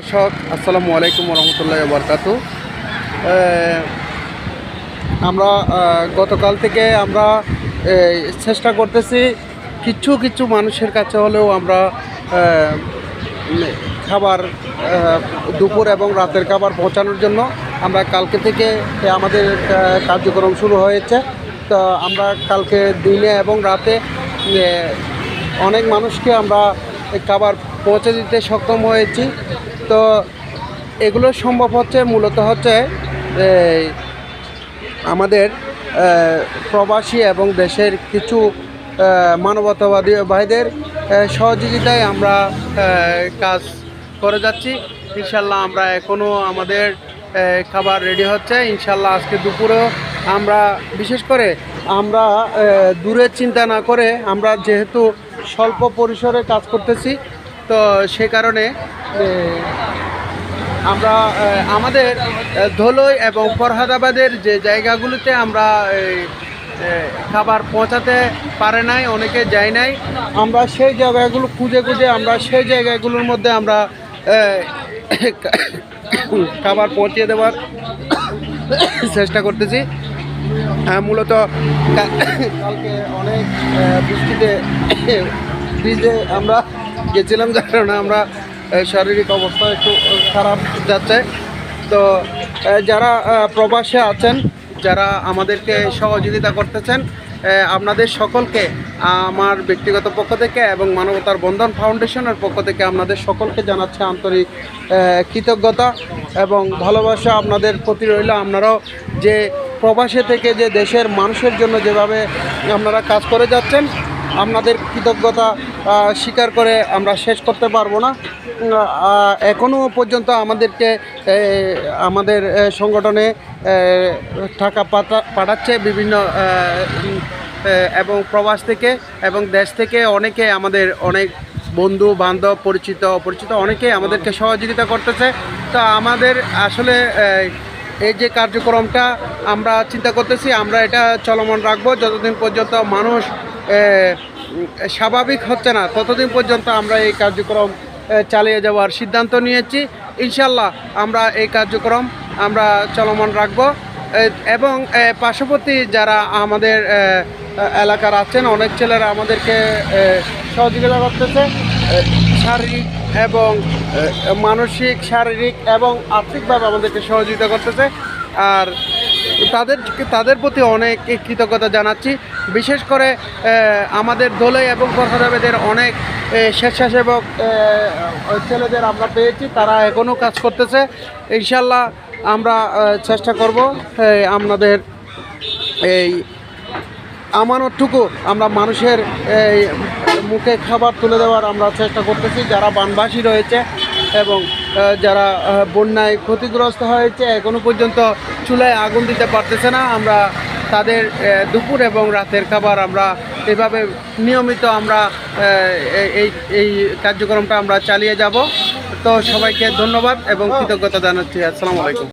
দর্শক, আসসালামু আলাইকুম রহমতুল্লাহ বরকাতু আমরা গতকাল থেকে আমরা চেষ্টা করতেছি কিছু কিছু মানুষের কাছে হলেও আমরা খাবার দুপুর এবং রাতের খাবার পৌঁছানোর জন্য আমরা কালকে থেকে আমাদের কার্যক্রম শুরু হয়েছে। তো আমরা কালকে দিনে এবং রাতে অনেক মানুষকে আমরা খাবার পৌঁছে দিতে সক্ষম হয়েছি। তো এগুলো সম্ভব হচ্ছে মূলত হচ্ছে আমাদের প্রবাসী এবং দেশের কিছু মানবতাবাদী ভাইদের সহযোগিতায় আমরা কাজ করে যাচ্ছি। ইনশাল্লাহ আমরা এখনও আমাদের খাবার রেডি হচ্ছে। ইনশাল্লাহ আজকে দুপুরেও আমরা, বিশেষ করে আমরা দূরের চিন্তা না করে আমরা যেহেতু স্বল্প পরিসরে কাজ করতেছি তো সে কারণে আমরা আমাদের ধলই এবং ফরহাদাবাদের যে জায়গাগুলোতে আমরা খাবার পৌঁছাতে পারে নাই অনেকে যায় নাই আমরা সেই জায়গাগুলো খুঁজে খুঁজে আমরা সেই জায়গাগুলোর মধ্যে আমরা খাবার পৌঁছিয়ে দেওয়ার চেষ্টা করতেছি। আহ, মূলত কালকে অনেক বৃষ্টিতে ভিজে আমরা গেছিলাম যার কারণে আমরা শারীরিক অবস্থা একটু খারাপ যাচ্ছে। তো যারা প্রবাসে আছেন, যারা আমাদেরকে সহযোগিতা করতেছেন আপনাদের সকলকে, আমার ব্যক্তিগত পক্ষ থেকে এবং মানবতার বন্ধন ফাউন্ডেশনের পক্ষ থেকে আপনাদের সকলকে জানাচ্ছে আন্তরিক কৃতজ্ঞতা এবং ভালোবাসা আপনাদের প্রতি রইল। আপনারাও যে প্রবাসে থেকে যে দেশের মানুষের জন্য যেভাবে আপনারা কাজ করে যাচ্ছেন আপনাদের কৃতজ্ঞতা স্বীকার করে আমরা শেষ করতে পারব না। এখনও পর্যন্ত আমাদেরকে আমাদের সংগঠনে টাকা পাঠা- পাঠাচ্ছে বিভিন্ন এবং প্রবাস থেকে এবং দেশ থেকে অনেকে আমাদের অনেক বন্ধু, বান্ধব, পরিচিত, অপরিচিত অনেকে আমাদেরকে সহযোগিতা করতেছে। তো আমাদের আসলে এই যে কার্যক্রমটা আমরা চিন্তা করতেছি, আমরা এটা চলমান রাখব। যতদিন পর্যন্ত মানুষ স্বাভাবিক হচ্ছে না। ততদিন পর্যন্ত আমরা এই কার্যক্রম চালিয়ে যাওয়ার সিদ্ধান্ত নিয়েছি। ইনশাল্লাহ আমরা এই কার্যক্রম আমরা চলমান রাখব। এবং পার্শ্ববর্তী যারা আমাদের এলাকার আছেন, অনেক ছেলেরা আমাদেরকে সহযোগিতা করতেছে। শারীরিক এবং মানসিক, শারীরিক এবং আর্থিকভাবে আমাদেরকে সহযোগিতা করতেছে। আর তাদের তাদের প্রতি অনেক কৃতজ্ঞতা জানাচ্ছি। বিশেষ করে আমাদের দোলাই এবং কর্মদাবেদের অনেক স্বেচ্ছাসেবক ছেলেদের আমরা পেয়েছি তারা এখনও কাজ করতেছে। ইনশাল্লাহ আমরা চেষ্টা করব এ, আপনাদের এই আমানতটুকু আমরা মানুষের মুখে খাবার তুলে দেওয়ার আমরা চেষ্টা করতেছি যারা বানবাসী রয়েছে এবং যারা বন্যায় ক্ষতিগ্রস্ত হয়েছে, এখনও পর্যন্ত চুলায় আগুন দিতে পারতেছে না। আমরা তাদের দুপুর এবং রাতের খাবার আমরা এভাবে নিয়মিত আমরা এই- এই কার্যক্রমটা আমরা চালিয়ে যাব। তো সবাইকে ধন্যবাদ এবং কৃতজ্ঞতা জানাচ্ছি। আসসালামু আলাইকুম।